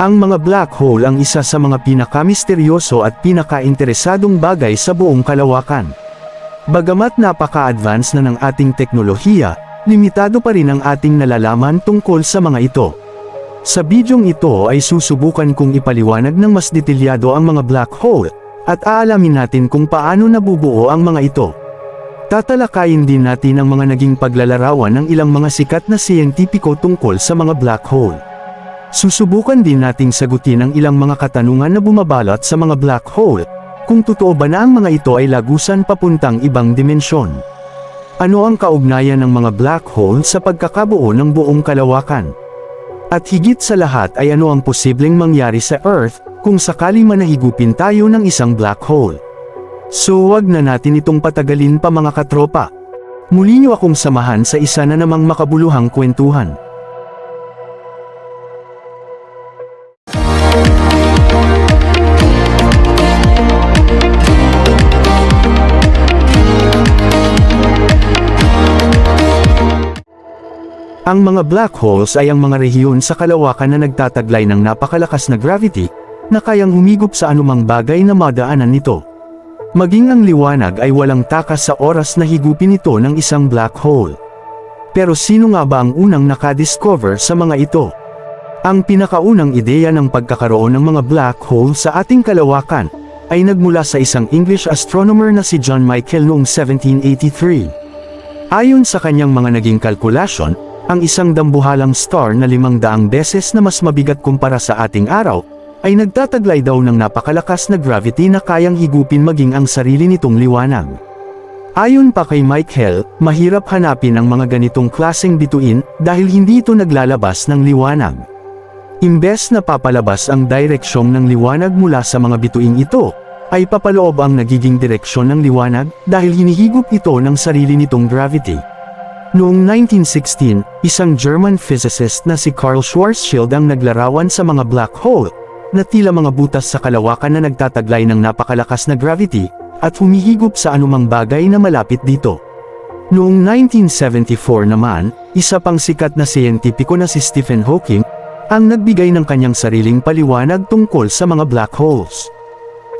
Ang mga black hole ang isa sa mga pinakamisteryoso at pinaka-interesadong bagay sa buong kalawakan. Bagamat napaka-advance na ng ating teknolohiya, limitado pa rin ang ating nalalaman tungkol sa mga ito. Sa bidyong ito ay susubukan kong ipaliwanag ng mas detalyado ang mga black hole, at aalamin natin kung paano nabubuo ang mga ito. Tatalakayin din natin ang mga naging paglalarawan ng ilang mga sikat na siyentipiko tungkol sa mga black hole. Susubukan din nating sagutin ang ilang mga katanungan na bumabalot sa mga black hole, kung totoo ba na ang mga ito ay lagusan papuntang ibang dimensyon. Ano ang kaugnayan ng mga black hole sa pagkakabuo ng buong kalawakan? At higit sa lahat ay ano ang posibleng mangyari sa Earth kung sakali manahigupin tayo ng isang black hole. So wag na natin itong patagalin pa mga katropa. Muli niyo akong samahan sa isa na namang makabuluhang kwentuhan. Ang mga black holes ay ang mga rehiyon sa kalawakan na nagtataglay ng napakalakas na gravity, na kayang humigop sa anumang bagay na madaanan nito. Maging ang liwanag ay walang takas sa oras na higupin ito ng isang black hole. Pero sino nga ba ang unang nakadiscover sa mga ito? Ang pinakaunang ideya ng pagkakaroon ng mga black hole sa ating kalawakan, ay nagmula sa isang English astronomer na si John Michael noong 1783. Ayon sa kanyang mga naging kalkulasyon, ang isang dambuhalang star na limang daang beses na mas mabigat kumpara sa ating araw, ay nagtataglay daw ng napakalakas na gravity na kayang higupin maging ang sarili nitong liwanag. Ayon pa kay Michael, mahirap hanapin ang mga ganitong klaseng bituin dahil hindi ito naglalabas ng liwanag. Imbes na papalabas ang direksyon ng liwanag mula sa mga bituing ito, ay papaloob ang nagiging direksyon ng liwanag dahil hinihigop ito ng sarili nitong gravity. Noong 1916, isang German physicist na si Karl Schwarzschild ang naglarawan sa mga black hole, na tila mga butas sa kalawakan na nagtataglay ng napakalakas na gravity, at humihigop sa anumang bagay na malapit dito. Noong 1974 naman, isa pang sikat na siyentipiko na si Stephen Hawking, ang nagbigay ng kanyang sariling paliwanag tungkol sa mga black holes.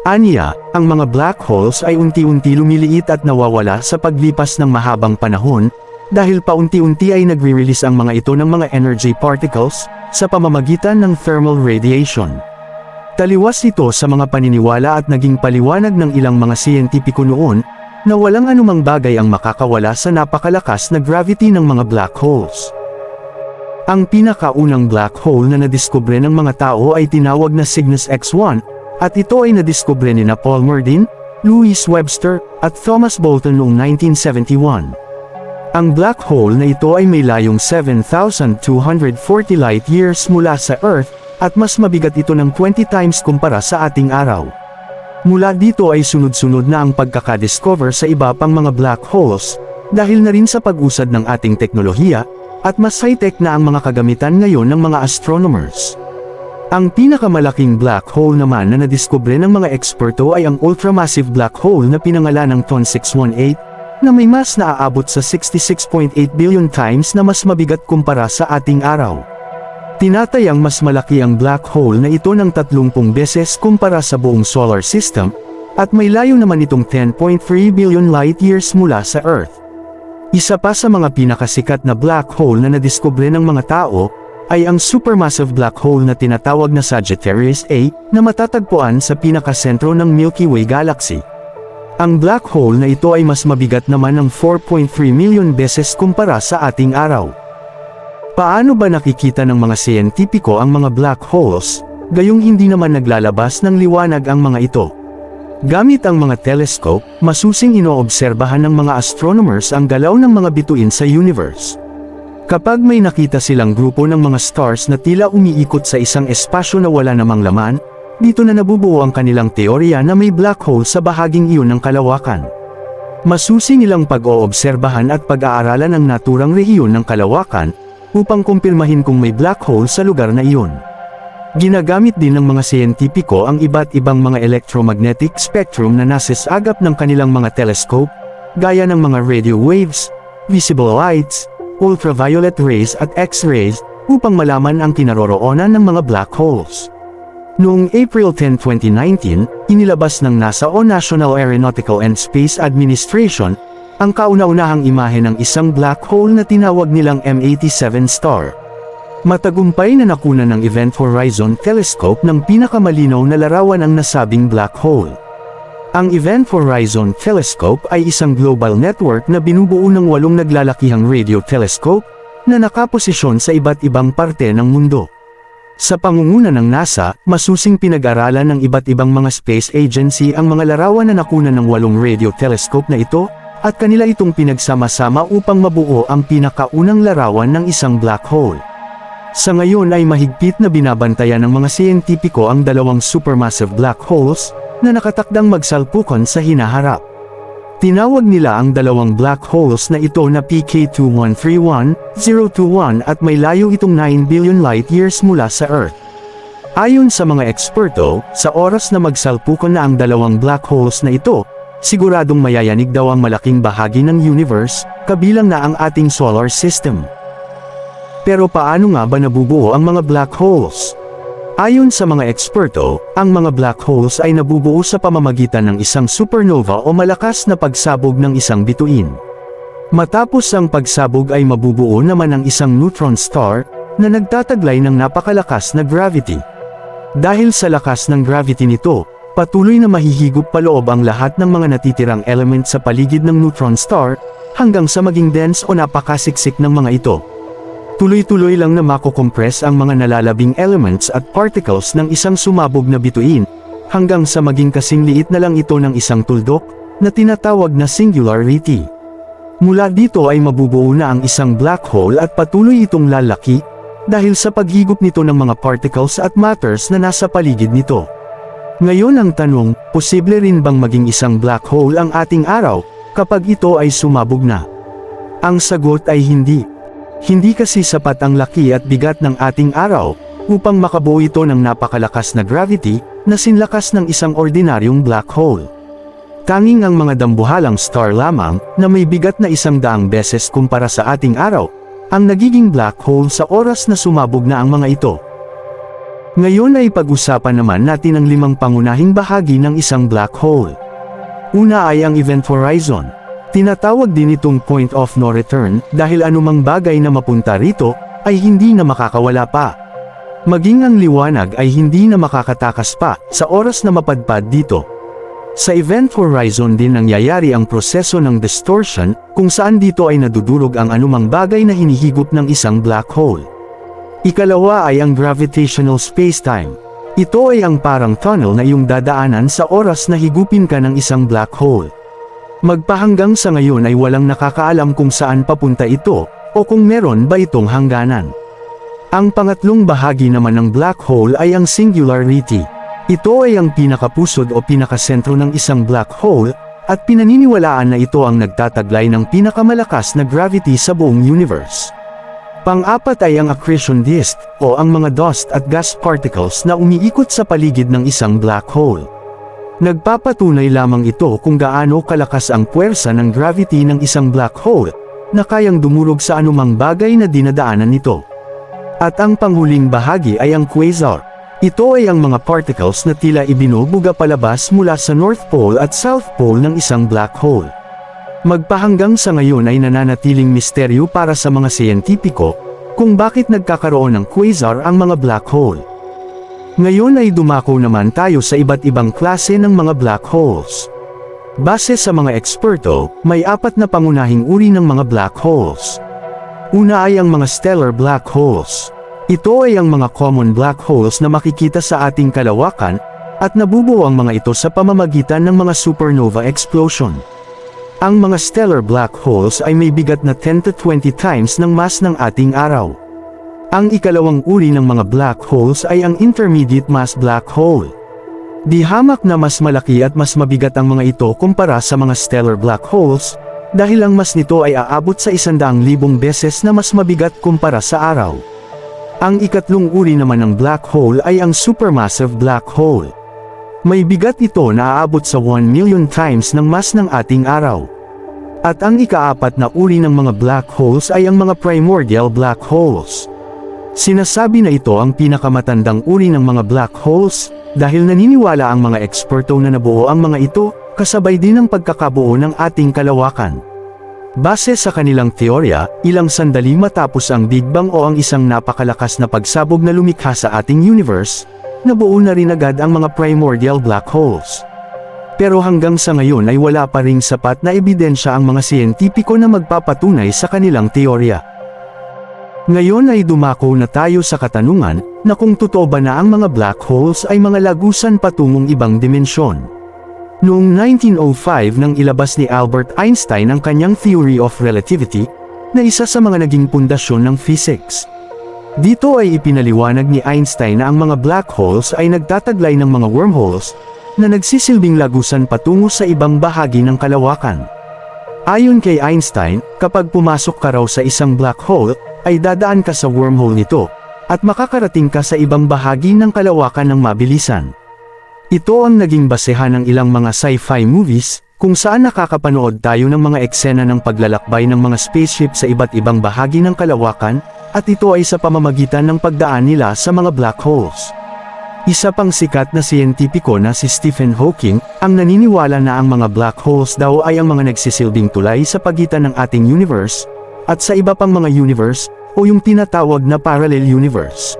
Aniya, ang mga black holes ay unti-unti lumiliit at nawawala sa paglipas ng mahabang panahon, dahil paunti-unti ay nagre-release ang mga ito ng mga energy particles, sa pamamagitan ng thermal radiation. Taliwas ito sa mga paniniwala at naging paliwanag ng ilang mga siyentipiko noon, na walang anumang bagay ang makakawala sa napakalakas na gravity ng mga black holes. Ang pinakaunang black hole na nadiskubre ng mga tao ay tinawag na Cygnus X1, at ito ay nadiskubre ni na Paul Merdin, Louis Webster, at Thomas Bolton noong 1971. Ang black hole na ito ay may layong 7,240 light years mula sa Earth, at mas mabigat ito ng 20 times kumpara sa ating araw. Mula dito ay sunod-sunod na ang pagkakadiscover sa iba pang mga black holes, dahil na rin sa pag-usad ng ating teknolohiya, at mas high-tech na ang mga kagamitan ngayon ng mga astronomers. Ang pinakamalaking black hole naman na nadiskubre ng mga eksperto ay ang ultramassive black hole na pinangalan ng TON 618, na may mas naaabot sa 66.8 billion times na mas mabigat kumpara sa ating araw. Tinatayang mas malaki ang black hole na ito ng 30 beses kumpara sa buong solar system, at may layo naman itong 10.3 billion light years mula sa Earth. Isa pa sa mga pinakasikat na black hole na nadiskubre ng mga tao, ay ang supermassive black hole na tinatawag na Sagittarius A, na matatagpuan sa pinakasentro ng Milky Way Galaxy. Ang black hole na ito ay mas mabigat naman ng 4.3 million beses kumpara sa ating araw. Paano ba nakikita ng mga siyentipiko ang mga black holes, gayong hindi naman naglalabas ng liwanag ang mga ito? Gamit ang mga telescope, masusing inoobserbahan ng mga astronomers ang galaw ng mga bituin sa universe. Kapag may nakita silang grupo ng mga stars na tila umiikot sa isang espasyo na wala namang laman, dito na nabubuo ang kanilang teorya na may black hole sa bahaging iyon ng kalawakan. Masusi nilang pag-oobserbahan at pag-aaralan ang naturang rehiyon ng kalawakan, upang kumpirmahin kung may black hole sa lugar na iyon. Ginagamit din ng mga siyentipiko ang iba't ibang mga electromagnetic spectrum na nasa agap ng kanilang mga telescope, gaya ng mga radio waves, visible lights, ultraviolet rays at X-rays, upang malaman ang kinaroroonan ng mga black holes. Noong April 10, 2019, inilabas ng NASA o National Aeronautical and Space Administration ang kauna-unahang imahe ng isang black hole na tinawag nilang M87 star. Matagumpay na nakuna ng Event Horizon Telescope ng pinakamalinaw na larawan ang nasabing black hole. Ang Event Horizon Telescope ay isang global network na binubuo ng walong naglalakihang radio telescope na nakaposisyon sa iba't ibang parte ng mundo. Sa pangunguna ng NASA, masusing pinag-aralan ng iba't ibang mga space agency ang mga larawan na nakuna ng walong radio telescope na ito, at kanila itong pinagsama-sama upang mabuo ang pinakaunang larawan ng isang black hole. Sa ngayon ay mahigpit na binabantayan ng mga siyentipiko ang dalawang supermassive black holes, na nakatakdang magsalpukan sa hinaharap. Tinawag nila ang dalawang black holes na ito na PK2131-021 at may layo itong 9 billion light years mula sa Earth. Ayon sa mga eksperto, sa oras na magsalpukan na ang dalawang black holes na ito, siguradong mayayanig daw ang malaking bahagi ng universe, kabilang na ang ating solar system. Pero paano nga ba nabubuo ang mga black holes? Ayon sa mga eksperto, ang mga black holes ay nabubuo sa pamamagitan ng isang supernova o malakas na pagsabog ng isang bituin. Matapos ang pagsabog ay mabubuo naman ang isang neutron star, na nagtataglay ng napakalakas na gravity. Dahil sa lakas ng gravity nito, patuloy na mahihigop paloob ang lahat ng mga natitirang element sa paligid ng neutron star, hanggang sa maging dense o napakasiksik ng mga ito. Tuloy-tuloy lang na makokompress ang mga nalalabing elements at particles ng isang sumabog na bituin, hanggang sa maging kasing liit na lang ito ng isang tuldok, na tinatawag na singularity. Mula dito ay mabubuo na ang isang black hole at patuloy itong lalaki, dahil sa paghigop nito ng mga particles at matters na nasa paligid nito. Ngayon ang tanong, posible rin bang maging isang black hole ang ating araw, kapag ito ay sumabog na? Ang sagot ay hindi. Hindi kasi sapat ang laki at bigat ng ating araw, upang makabuo ito ng napakalakas na gravity, na sinlakas ng isang ordinaryong black hole. Tanging ang mga dambuhalang star lamang, na may bigat na isang daang beses kumpara sa ating araw, ang nagiging black hole sa oras na sumabog na ang mga ito. Ngayon ay pag-usapan naman natin ang limang pangunahing bahagi ng isang black hole. Una ay ang event horizon. Tinatawag din itong point of no return dahil anumang bagay na mapunta rito ay hindi na makakawala pa. Maging ang liwanag ay hindi na makakatakas pa sa oras na mapadpad dito. Sa event horizon din nangyayari ang proseso ng distortion kung saan dito ay nadudurog ang anumang bagay na hinihigop ng isang black hole. Ikalawa ay ang gravitational spacetime. Ito ay ang parang tunnel na iyong dadaanan sa oras na higupin ka ng isang black hole. Magpahanggang sa ngayon ay walang nakakaalam kung saan papunta ito, o kung meron ba itong hangganan. Ang pangatlong bahagi naman ng black hole ay ang singularity. Ito ay ang pinakapusod o pinakasentro ng isang black hole, at pinaniniwalaan na ito ang nagtataglay ng pinakamalakas na gravity sa buong universe. Pang-apat ay ang accretion disk, o ang mga dust at gas particles na umiikot sa paligid ng isang black hole. Nagpapatunay lamang ito kung gaano kalakas ang puwersa ng gravity ng isang black hole, na kayang dumurog sa anumang bagay na dinadaanan nito. At ang panghuling bahagi ay ang quasar. Ito ay ang mga particles na tila ibinubuga palabas mula sa North Pole at South Pole ng isang black hole. Magpahanggang sa ngayon ay nananatiling misteryo para sa mga siyentipiko, kung bakit nagkakaroon ng quasar ang mga black hole. Ngayon ay dumako naman tayo sa iba't ibang klase ng mga black holes. Base sa mga eksperto, may apat na pangunahing uri ng mga black holes. Una ay ang mga stellar black holes. Ito ay ang mga common black holes na makikita sa ating kalawakan, at nabubuo ang mga ito sa pamamagitan ng mga supernova explosion. Ang mga stellar black holes ay may bigat na 10 to 20 times ng mass ng ating araw. Ang ikalawang uri ng mga black holes ay ang intermediate mass black hole. Di hamak na mas malaki at mas mabigat ang mga ito kumpara sa mga stellar black holes, dahil ang mas nito ay aabot sa isandaang libong beses na mas mabigat kumpara sa araw. Ang ikatlong uri naman ng black hole ay ang supermassive black hole. May bigat ito na aabot sa 1 million times ng mass ng ating araw. At ang ikaapat na uri ng mga black holes ay ang mga primordial black holes. Sinasabi na ito ang pinakamatandang uri ng mga black holes, dahil naniniwala ang mga eksperto na nabuo ang mga ito, kasabay din ang pagkakabuo ng ating kalawakan. Base sa kanilang teorya, ilang sandali matapos ang Big Bang o ang isang napakalakas na pagsabog na lumikha sa ating universe, nabuo na rin agad ang mga primordial black holes. Pero hanggang sa ngayon ay wala pa ring sapat na ebidensya ang mga siyentipiko na magpapatunay sa kanilang teorya. Ngayon ay dumako na tayo sa katanungan, na kung totoo ba na ang mga black holes ay mga lagusan patungong ibang dimensyon. Noong 1905 nang ilabas ni Albert Einstein ang kanyang Theory of Relativity, na isa sa mga naging pundasyon ng physics. Dito ay ipinaliwanag ni Einstein na ang mga black holes ay nagtataglay ng mga wormholes, na nagsisilbing lagusan patungo sa ibang bahagi ng kalawakan. Ayon kay Einstein, kapag pumasok ka raw sa isang black hole, ay dadaan ka sa wormhole nito, at makakarating ka sa ibang bahagi ng kalawakan ng mabilisan. Ito ang naging basehan ng ilang mga sci-fi movies, kung saan nakakapanood tayo ng mga eksena ng paglalakbay ng mga spaceship sa iba't ibang bahagi ng kalawakan, at ito ay sa pamamagitan ng pagdaan nila sa mga black holes. Isa pang sikat na siyentipiko na si Stephen Hawking, ang naniniwala na ang mga black holes daw ay ang mga nagsisilbing tulay sa pagitan ng ating universe, at sa iba pang mga universe, o yung tinatawag na parallel universe.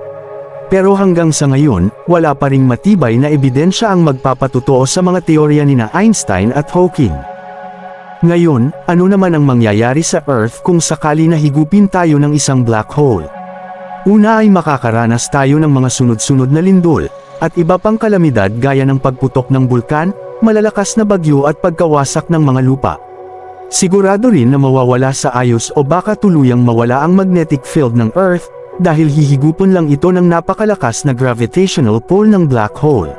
Pero hanggang sa ngayon, wala pa ring matibay na ebidensya ang magpapatutuo sa mga teorya ni na Einstein at Hawking. Ngayon, ano naman ang mangyayari sa Earth kung sakali na higupin tayo ng isang black hole? Una ay makakaranas tayo ng mga sunod-sunod na lindol, at iba pang kalamidad gaya ng pagputok ng bulkan, malalakas na bagyo at pagkawasak ng mga lupa. Sigurado rin na mawawala sa ayos o baka tuluyang mawala ang magnetic field ng Earth, dahil hihigupon lang ito ng napakalakas na gravitational pull ng black hole.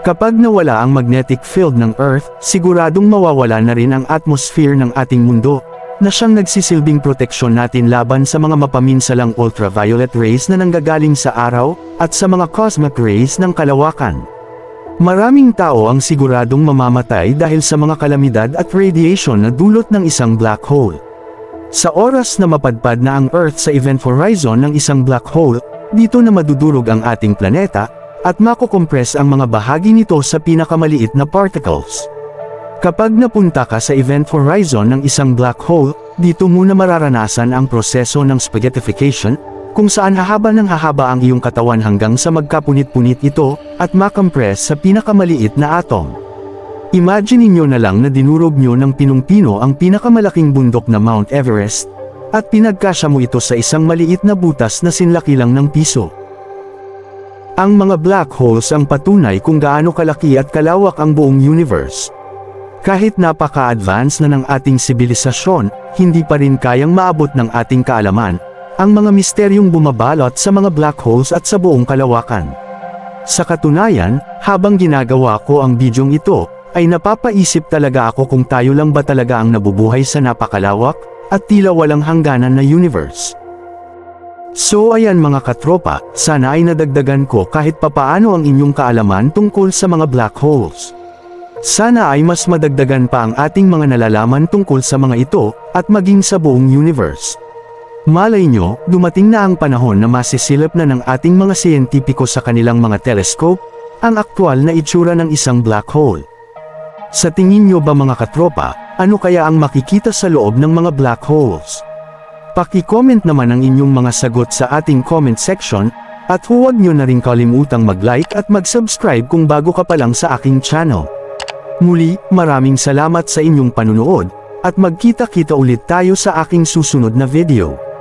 Kapag nawala ang magnetic field ng Earth, siguradong mawawala na rin ang atmosphere ng ating mundo, na siyang nagsisilbing proteksyon natin laban sa mga mapaminsalang ultraviolet rays na nanggagaling sa araw, at sa mga cosmic rays ng kalawakan. Maraming tao ang siguradong mamamatay dahil sa mga kalamidad at radiation na dulot ng isang black hole. Sa oras na mapadpad na ang Earth sa event horizon ng isang black hole, dito na madudurog ang ating planeta, at makukompress ang mga bahagi nito sa pinakamaliit na particles. Kapag napunta ka sa event horizon ng isang black hole, dito muna mararanasan ang proseso ng spaghettification, kung saan hahaba ng hahaba ang iyong katawan hanggang sa magkapunit-punit ito, at makompress sa pinakamaliit na atom. Imagine niyo na lang na dinurog nyo ng pinong-pino ang pinakamalaking bundok na Mount Everest, at pinagkasya mo ito sa isang maliit na butas na sinlaki lang ng piso. Ang mga black holes ang patunay kung gaano kalaki at kalawak ang buong universe. Kahit napaka-advance na ng ating sibilisasyon, hindi pa rin kayang maabot ng ating kaalaman, ang mga misteryong bumabalot sa mga black holes at sa buong kalawakan. Sa katunayan, habang ginagawa ko ang bidyong ito, ay napapaisip talaga ako kung tayo lang ba talaga ang nabubuhay sa napakalawak, at tila walang hangganan na universe. So ayan mga katropa, sana ay nadagdagan ko kahit papaano ang inyong kaalaman tungkol sa mga black holes. Sana ay mas madagdagan pa ang ating mga nalalaman tungkol sa mga ito, at maging sa buong universe. Malay nyo, dumating na ang panahon na masisilip na ng ating mga siyentipiko sa kanilang mga telescope, ang aktwal na itsura ng isang black hole. Sa tingin nyo ba mga katropa, ano kaya ang makikita sa loob ng mga black holes? Paki-comment naman ang inyong mga sagot sa ating comment section, at huwag nyo na rin kalimutang mag-like at mag-subscribe kung bago ka pa lang sa aking channel. Muli, maraming salamat sa inyong panunood, at magkita-kita ulit tayo sa aking susunod na video.